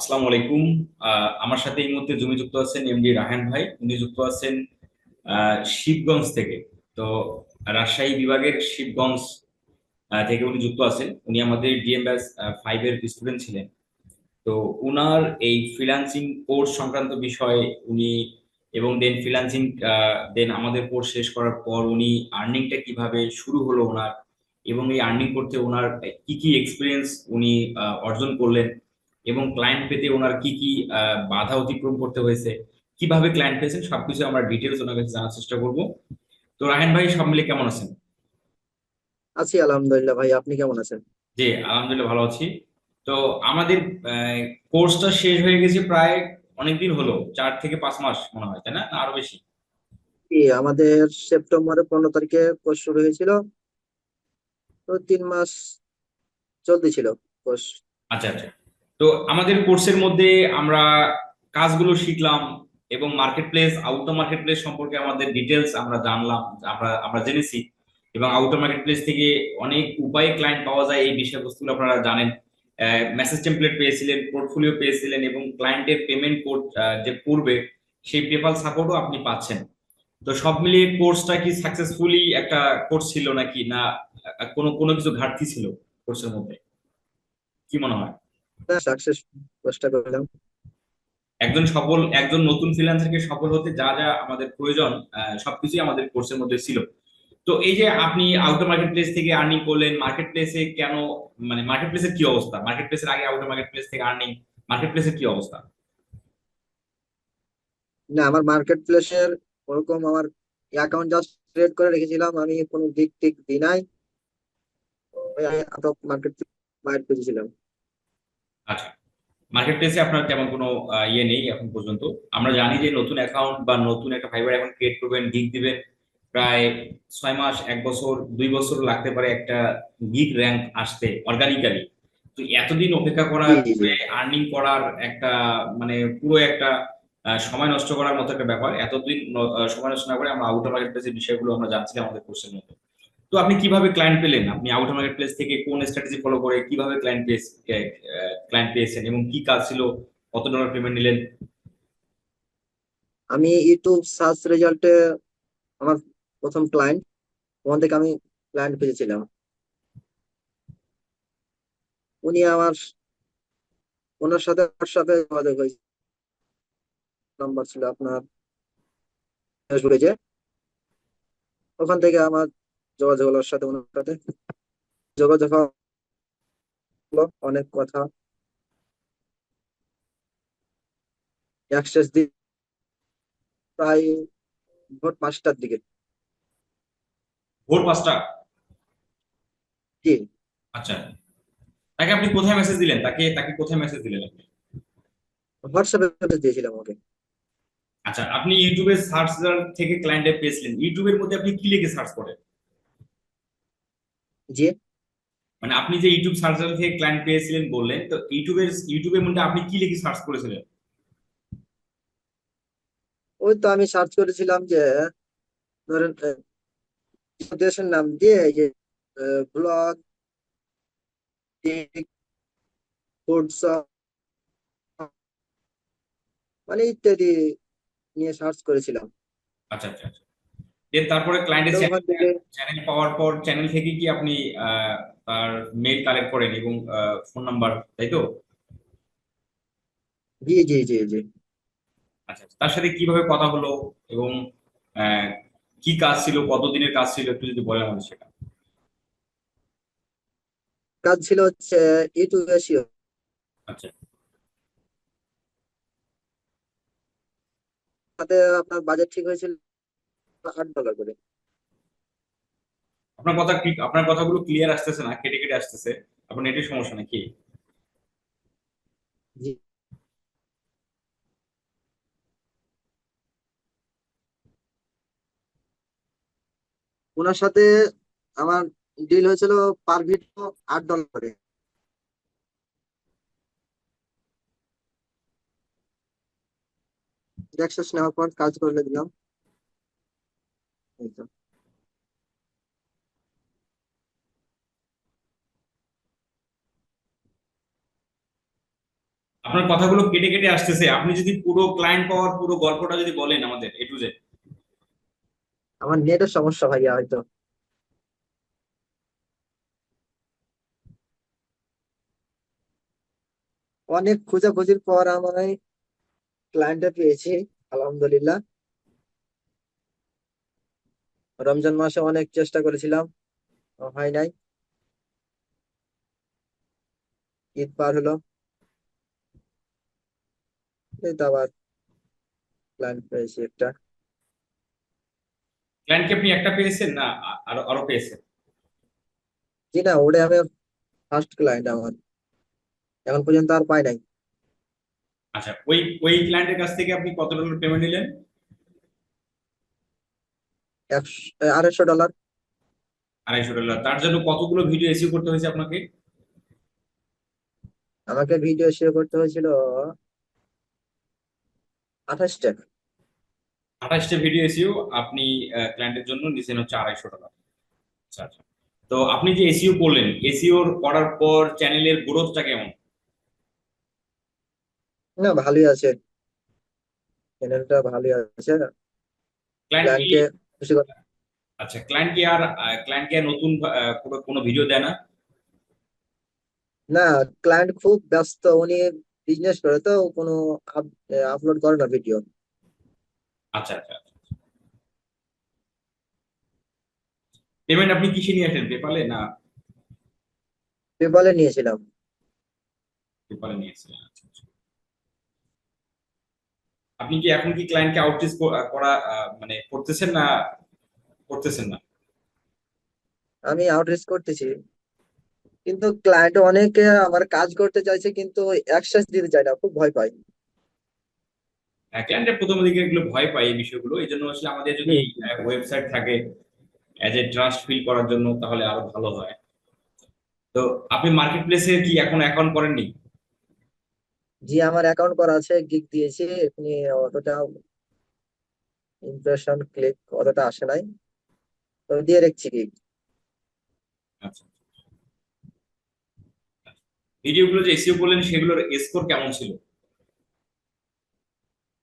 আসসালামু আলাইকুম। আমার সাথে এই মুহূর্তে জমি যুক্ত আছেন এমডি রাহান ভাই। উনি যুক্ত আছেন শিবগঞ্জ থেকে। তো রাজশাহী বিভাগের শিবগঞ্জ থেকে উনি যুক্ত আছেন। উনি আমাদের ডিএম ব্যাস ফাইভ এর স্টুডেন্ট ছিলেন। তো উনার এই ফ্রিল্যান্সিং কোর্স সংক্রান্ত বিষয়ে উনি এবং দেন ফ্রিল্যান্সিং দেন আমাদের কোর্স শেষ করার পর উনি আর্নিংটা কীভাবে শুরু হলো ওনার এবং এই আর্নিং করতে ওনার কি কি এক্সপিরিয়েন্স উনি অর্জন করলেন এবং ক্লায়েন্ট পেতে ওনার কি কি বাধা অতিক্রম করতে হয়েছে কীভাবে ক্লায়েন্ট পেয়েছেন সবকিছু আমরা ডিটেলস ওনার কাছে জানার চেষ্টা করব। তো রাহেন ভাই সব মিলে কেমন আছেন? আছি আলহামদুলিল্লাহ ভাই আপনি কেমন আছেন? জি আলহামদুলিল্লাহ ভালো আছি। তো আমাদের কোর্সটা শেষ হয়ে গেছে প্রায় অনেকদিন হলো চার থেকে পাঁচ মাস মনে হয় তাই না? আরও বেশি? আমাদের সেপ্টেম্বরের পনেরো তারিখে কোর্স শুরু হয়েছিল। তো তিন মাস চলতেছিল কোর্স আচ্ছা আচ্ছা। তো আমাদের কোর্সের মধ্যে আমরা কাজগুলো শিখলাম এবং market place outer market place সম্পর্কে আমাদের ডিটেলস আমরা জানলাম, আমরা আমরা জেনেছি এবং আউটার মার্কেট প্লেস থেকে অনেক উপায়ে ক্লায়েন্ট পাওয়া যায় এই বিষয়বস্তুগুলো আপনারা জানেন। মেসেজ টেমপ্লেট পেয়েছিলেন পোর্টফোলিও পেয়েছিলেন এবং ক্লায়েন্টের পেমেন্ট কোড যে করবে সেই পেপাল সাপোর্টও আপনি পাচ্ছেন। তো সব মিলিয়ে কোর্সটা কি সাকসেসফুলি একটা কোর্স ছিল নাকি? না, কোনো কোনো কিছু ঘাটতি ছিল কোর্সের মধ্যে? কি মনে হয়? সাকসেস কোর্সটা করলাম। একজন সফল একজন নতুন ফ্রিল্যান্সারকে সফল হতে যা যা আমাদের প্রয়োজন সবকিছুই আমাদের কোর্সের মধ্যে ছিল। তো এই যে আপনি আউটার মার্কেট প্লেস থেকে আর্নিং করলেন মার্কেট প্লেসে কেন মানে মার্কেট প্লেসের কি অবস্থা? মার্কেট প্লেসের আগে আউটার মার্কেট প্লেস থেকে আর্নিং মার্কেট প্লেসের কি অবস্থা? না আমার মার্কেট প্লেসের ওরকম আমার অ্যাকাউন্ট জাস্ট ক্রিয়েট করে রেখেছিলাম আমি কোনো দিক টিক দিই নাই। মার্কেট বাইর করেছিলাম। আচ্ছা। মার্কেট প্লেসে আপনার তেমন কোনো ইয়ে নেই এখন পর্যন্ত। আমরা জানি যে নতুন অ্যাকাউন্ট বা নতুন একটা ফাইবার অ্যাকাউন্ট ক্রিয়েট করবেন গিগ দিবেন প্রায় ছয় মাস এক বছর দুই বছর লাগতে পারে একটা গিগ র্যাঙ্ক আসতে অর্গানিক্যালি তো এতদিন অপেক্ষা করা। আর্নিং করার একটা মানে পুরো একটা সময় নষ্ট করার মতো একটা ব্যাপার। এতদিন সময় নষ্ট না করে আমরা আউটার মার্কেট প্লেসের বিষয়গুলো আমরা জানছিলাম আমাদের কোর্সের মধ্যে। তো আপনি কীভাবে ক্লায়েন্ট পেলেন? আপনি আউট মার্কেট প্লেস থেকে কোন স্ট্র্যাটেজি ফলো করে কীভাবে ক্লায়েন্ট পেস ক্লায়েন্ট পেয়েছেন এবং কি কাজ ছিল? কত ডলার পেমেন্ট নিলেন? আমি ইউটিউব সার্চ রেজাল্টে আমার প্রথম ক্লায়েন্ট ওখান থেকে আমি ক্লায়েন্ট পেয়েছিলাম। উনি আমার, ওনার সাথে হোয়াটসঅ্যাপে যোগাযোগ হয়েছে। নাম্বার ছিল আপনার ফেসবুকে যে ওখান থেকে আমার যোগাযোগ হলো সাথে ওনার সাথে। যোগাযোগ হলো অনেক কথা। অ্যাক্সেস প্রায় ভোর পাঁচটার দিকে। ভোর পাঁচটা? জি। আচ্ছা। তাকে আপনি কোথায় মেসেজ দিলেন? তাকে তাকে কোথায় মেসেজ দিলেন আপনি? হোয়াটসঅ্যাপে মেসেজ দিয়েছিলাম ওকে। আচ্ছা আপনি ইউটিউবে সার্চ থেকে ক্লায়েন্টে পেয়েছিলেন। ইউটিউবের মধ্যে আপনি কি লিখে সার্চ করেন? জি মানে আপনি যে ইউটিউব সার্চ থেকে ক্লায়েন্ট পেয়েছিলেন বললেন তো ইউটিউবের ইউটিউবের মধ্যে আপনি কি লিখে সার্চ করেছিলেন? ওই তো আমি সার্চ করেছিলাম যে ধরেন দেশের নাম দিয়ে যে ব্লগ মানে ইত্যাদি নিয়ে সার্চ করেছিলাম। আচ্ছা আচ্ছা আচ্ছা। দেন তারপরে ক্লায়েন্টের চ্যানেল পাওয়ার পর চ্যানেল থেকে কি আপনি তার মেল কালেক্ট করেন এবং ফোন নাম্বার তাই তো? জি জি জি জি। আচ্ছা আচ্ছা। তার সাথে কীভাবে কথা হলো এবং কি কাজ ছিল কতদিনের কাজ ছিল একটু যদি বলেন আমাদের সেটা। কাজ ছিল হচ্ছে ইউটিউব এসিও আচ্ছা। তাতে আপনার বাজেট ঠিক হয়েছিল আট ডলার করে। আপনার কথা কি- আপনার কথাগুলো ক্লিয়ার আসতেছে না কেটে কেটে আসতেছে। আপনার নেটের সমস্যা নাকি? জি। ওনার সাথে আমার ডিল হয়েছিল পার ভিডিও আট ডলার করে। অ্যাক্সেস নেওয়ার পর কাজ করে দিলাম। এই তো আপনার কথাগুলো কেটে কেটে আসতেছে। আপনি যদি পুরো ক্লায়েন্ট পাওয়ার পুরো গল্পটা যদি বলেন আমাদের এ টু জেড আমার নেটের সমস্যা ভাইয়া হয়তো। অনেক খোঁজাখুঁজির পর আমি ক্লায়েন্টটা পেয়েছি আলহামদুলিল্লাহ। রমজান মাসে অনেক চেষ্টা করেছিলাম হয় নাই। ঈদ পার হলো। এই তো আবার ক্লায়েন্ট পেয়েছি একটা। ক্লায়েন্ট কি আপনি একটা পেয়েছেন না আরও আরও পেয়েছেন? জি না ওটা আমি ফার্স্ট ক্লায়েন্ট আমার। এখন পর্যন্ত আর পাই নাই। আচ্ছা ওই ওই ক্লায়েন্টের কাছ থেকে আপনি কত ডলার পেমেন্ট নিলেন? আড়াইশো ডলার। আড়াইশো ডলার। তার জন্য কতগুলো ভিডিও এসিও করতে হয়েছে আপনাকে? আমাকে ভিডিও শেয়ার করতে হয়েছিল আঠাশটা আঠাশটা ভিডিও এসিও আপনি ক্লায়েন্টের জন্য নিছেন হচ্ছে আড়াইশো ডলার আচ্ছা আচ্ছা। তো আপনি যে এসিও করলেন এসিও করার পর চ্যানেলের গ্রোথটা কেমন? না ভালোই আছে। চ্যানেলটা ভালোই আছে। ক্লায়েন্ট ক্লায়েন্টকে আচ্ছা ক্লায়েন্ট কি আর ক্লায়েন্ট কি আর নতুন কোনো ভিডিও দেয় না? না ক্লায়েন্ট খুব ব্যস্ত উনি বিজনেস করে তো কোনো আপলোড করে না ভিডিও আচ্ছা আচ্ছা আচ্ছা পেমেন্ট আপনি কিসে নিয়ে আসেন পেপালে না? পেপালে নিয়েছিলাম। পেপালে নিয়েছিলেন আচ্ছা আচ্ছা। আপনি কি এখন কি ক্লায়েন্টকে আউটরিচ করা মানে করতেছেন না করতেছেন না? আমি আউটরিচ করতেছি। কিন্তু ক্লায়েন্ট অনেকে আমার কাজ করতে চাইছে কিন্তু অ্যাক্সেস দিতে চায় না খুব ভয় পায়। ক্লায়েন্টের প্রথম দিকে এগুলো ভয় পায় এই বিষয়গুলো। এই জন্য আসলে আমাদের যদি ওয়েবসাইট থাকে অ্যাজ এ ট্রাস্ট ফিল করার জন্য তাহলে আরও ভালো হয়। তো আপনি মার্কেট প্লেসে কি এখন অ্যাকাউন্ট করেননি? জি আমার অ্যাকাউন্ট করা আছে গিগ দিয়েছি আপনি অতটা ইমপ্রেশন ক্লিক অতটা আসে নাই। তো দিয়ে রেখেছি গিগ আচ্ছা ভিডিওগুলো যে এসইও করলেন সেগুলোর স্কোর কেমন ছিল?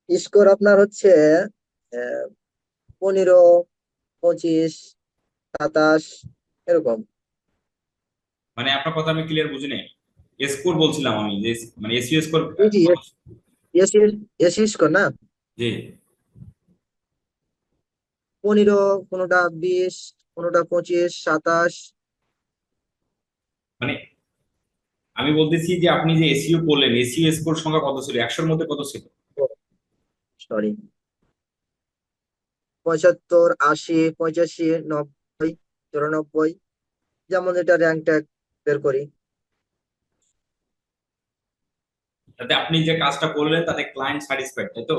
স্কোর আপনার হচ্ছে পনেরো পঁচিশ সাতাশ এরকম। মানে আপনার কথা আমি ক্লিয়ার বুঝি নাই স্কোর বলছিলাম আমি যে মানে এসইও স্কোর জি, এসি এসি স্কোর না? জি। পনেরো কোনোটা বিশ কোনোটা পঁচিশ সাতাশ। মানে আমি বলতেছি যে আপনি যে এসইও করলেন এসইও স্কোর সংখ্যা কত ছিল? একশোর মধ্যে কত ছিল? সরি পঁচাত্তর আশি পঁচাশি নব্বই চুরানব্বই। যেমন এটা র্যাঙ্ক ট্যাগ বের করি। তাতে আপনি যে কাজটা করলেন তাতে ক্লায়েন্ট স্যাটিসফাইড তাই তো?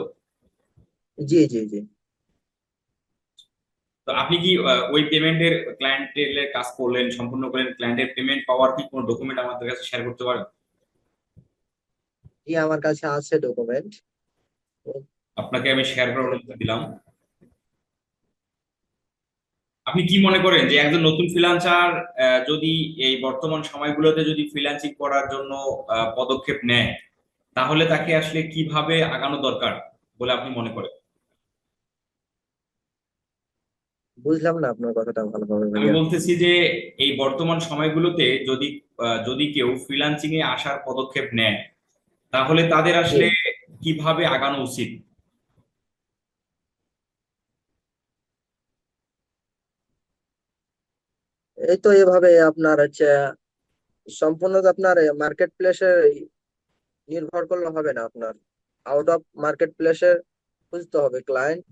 জি জি জি। তো আপনি কি ওই পেমেন্টের ক্লায়েন্টের কাজ করলেন সম্পূর্ণ করলেন ক্লায়েন্টের পেমেন্ট পাওয়ার কি কোনো ডকুমেন্ট আমাদের কাছে শেয়ার করতে পারেন? জি আমার কাছে আছে ডকুমেন্ট আপনাকে আমি শেয়ার করার অনুমতি দিলাম। আপনি কি মনে করেন যে একজন নতুন ফ্রিল্যান্সার যদি এই বর্তমান সময়গুলোতে যদি ফ্রিল্যান্সিং করার জন্য পদক্ষেপ নেয় তাহলে তাকে আসলে কীভাবে আগানো দরকার বলে আপনি মনে করেন? বুঝলাম না আপনার কথাটা ভালোভাবে আমি বলতেছি যে এই বর্তমান সময়গুলোতে যদি যদি কেউ ফ্রিল্যান্সিং এ আসার পদক্ষেপ নেয় তাহলে তাদের আসলে কীভাবে আগানো উচিত? এই তো এভাবে আপনার হচ্ছে সম্পূর্ণ আপনার মার্কেট প্লেসে নির্ভর করলে হবে না আপনার। আউট অফ মার্কেট প্লেসে খুঁজতে হবে ক্লায়েন্ট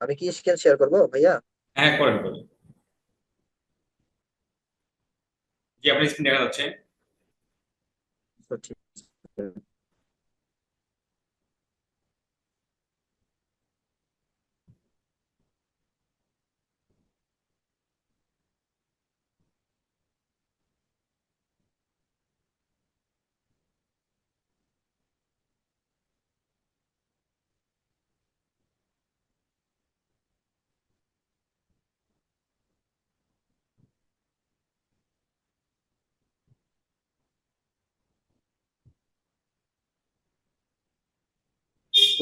আমি কি স্ক্রিন শেয়ার করব ভাইয়া? হ্যাঁ করেন করেন। জি আপনার স্ক্রিন দেখা যাচ্ছে। তো ঠিক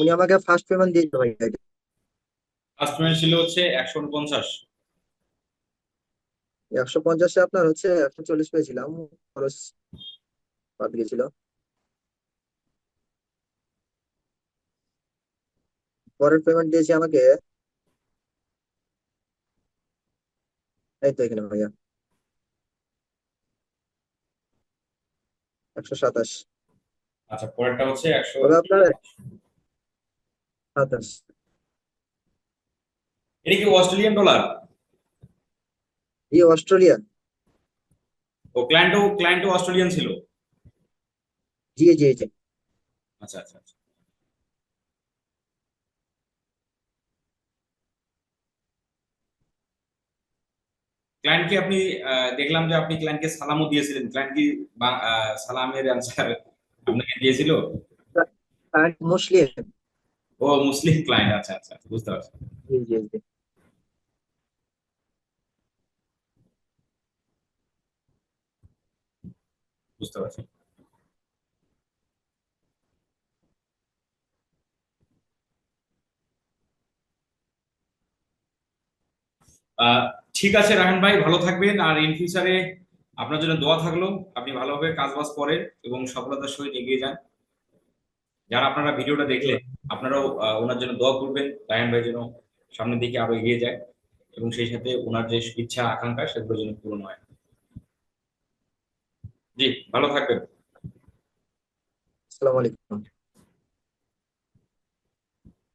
উনি আমাকে ফার্স্ট পেমেন্ট দিয়েছে ভাই ফার্স্ট পেমেন্ট ছিল হচ্ছে একশো উনপঞ্চাশ। একশো পঞ্চাশে আপনার হচ্ছে একশো চল্লিশ পেয়েছিলাম খরচ বাদ গেছিল। পরের পেমেন্ট দিয়েছি আমাকে। এই তো এখানে ভাইয়া। একশো সাতাশ। আচ্ছা পরেরটা হচ্ছে একশো আপনার সাতাশ এটা কি অস্ট্রেলিয়ান ডলার এই অস্ট্রেলিয়া ও ক্লায়েন্টও ক্লায়েন্টও অস্ট্রেলিয়ান ছিল জি জি জি আচ্ছা আচ্ছা আচ্ছা ক্লায়েন্টকে আপনি দেখলাম যে আপনি ক্লায়েন্টকে সালামও দিয়েছিলেন ক্লায়েন্ট কি সালামের অ্যান্সার আপনাকে দিয়েছিল মুসলিম ও মুসলিম ক্লায়েন্ট আচ্ছা আচ্ছা আচ্ছা, বুঝতে পারছি। বুঝতে পারছি। আহ, ঠিক আছে রাহান ভাই ভালো থাকবেন। আর ইন ফিউচারে আপনার জন্য দোয়া থাকল। আপনি ভালোভাবে কাজ বাজ করেন এবং সফলতার সহিত এগিয়ে যান। যারা আপনারা ভিডিওটা দেখলেন আপনারাও ওনার জন্য দোয়া করবেন রায়হান ভাই যেন সামনের দিকে আরও এগিয়ে যায় এবং সেই সাথে ওনার যে ইচ্ছা, আকাঙ্ক্ষা সেগুলো যেন পূরণ হয়। জি, ভালো থাকবেন। আসসালামু আলাইকুম।